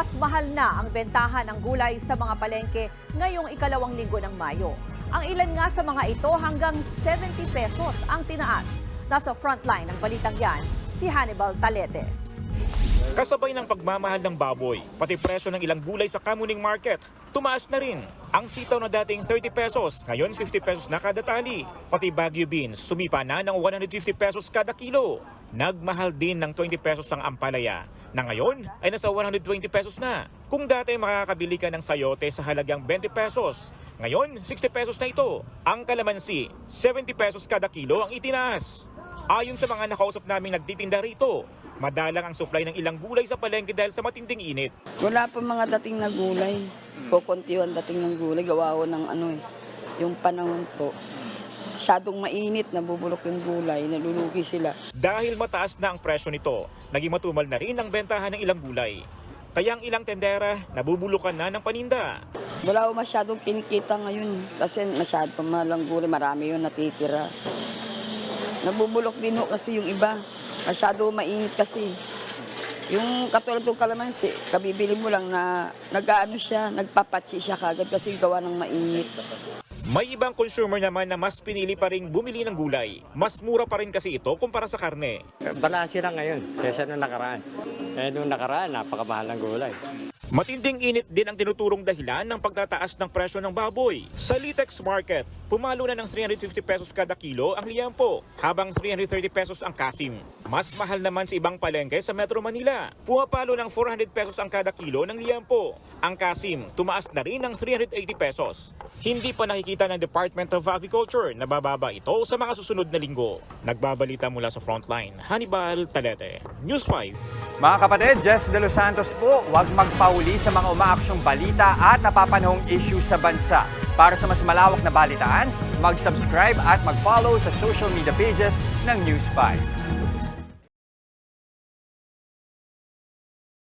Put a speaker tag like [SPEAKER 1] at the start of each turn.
[SPEAKER 1] mas mahal na ang bentahan ng gulay sa mga palengke ngayong ikalawang linggo ng Mayo. Ang ilan nga sa mga ito hanggang 70 pesos ang tinaas. Nasa frontline ng balitang yan, si Hannibal Talete.
[SPEAKER 2] Kasabay ng pagmamahal ng baboy, pati presyo ng ilang gulay sa Kamuning Market, tumaas na rin. Ang sitaw na dating 30 pesos, ngayon 50 pesos na kada tali. Pati Baguio beans, sumipa na ng 150 pesos kada kilo. Nagmahal din ng 20 pesos ang ampalaya, na ngayon ay nasa 120 pesos na. Kung dati makakabili ka ng sayote sa halagang 20 pesos, ngayon 60 pesos na ito. Ang kalamansi, 70 pesos kada kilo ang itinaas. Ayon sa mga nakausap naming nagtitinda rito, madalang ang supply ng ilang gulay sa palengke dahil sa matinding init.
[SPEAKER 3] Wala pa mga dating na gulay. Kukuntiwan dating ng gulay. Gawa ng ano eh. Yung panahon po. Masyadong mainit, nabubulok yung gulay, nalulugi sila.
[SPEAKER 2] Dahil mataas na ang presyo nito, naging matumal na rin ang bentahan ng ilang gulay. Kaya ang ilang tendera nabubulukan na ng paninda.
[SPEAKER 3] Wala ko masyadong kinikita ngayon kasi masyado malang gulay, marami yung natitira. Nabubulok din ho kasi yung iba. Masyado mainit kasi. Yung katulad ng kalamansi, kabibili mo lang na nag-ano siya, nagpapatsi siya kagad kasi gawa ng mainit.
[SPEAKER 2] May ibang consumer naman na mas pinili pa rin bumili ng gulay. Mas mura pa rin kasi ito kumpara sa karne.
[SPEAKER 4] Balanse lang ngayon kaysa nung nakaraan. Eh, nung nakaraan, napakamahal ng gulay.
[SPEAKER 2] Matinding init din ang tinuturong dahilan ng pagtataas ng presyo ng baboy. Sa Litex Market, pumalo na ng 350 pesos kada kilo ang liampo, habang 330 pesos ang kasim. Mas mahal naman sa ibang palengke sa Metro Manila. Pumapalo ng 400 pesos ang kada kilo ng liampo. Ang kasim, tumaas na rin ng 380 pesos. Hindi pa nakikita ng Department of Agriculture na bababa ito sa mga susunod na linggo. Nagbabalita mula sa Frontline, Hannibal Talete, News 5.
[SPEAKER 5] Mga kapatid, Jess De Los Santos po, huwag magpauli sa mga umaaksyong balita at napapanahong issue sa bansa. Para sa mas malawak na balitaan, mag-subscribe at mag-follow sa social media pages ng News 5.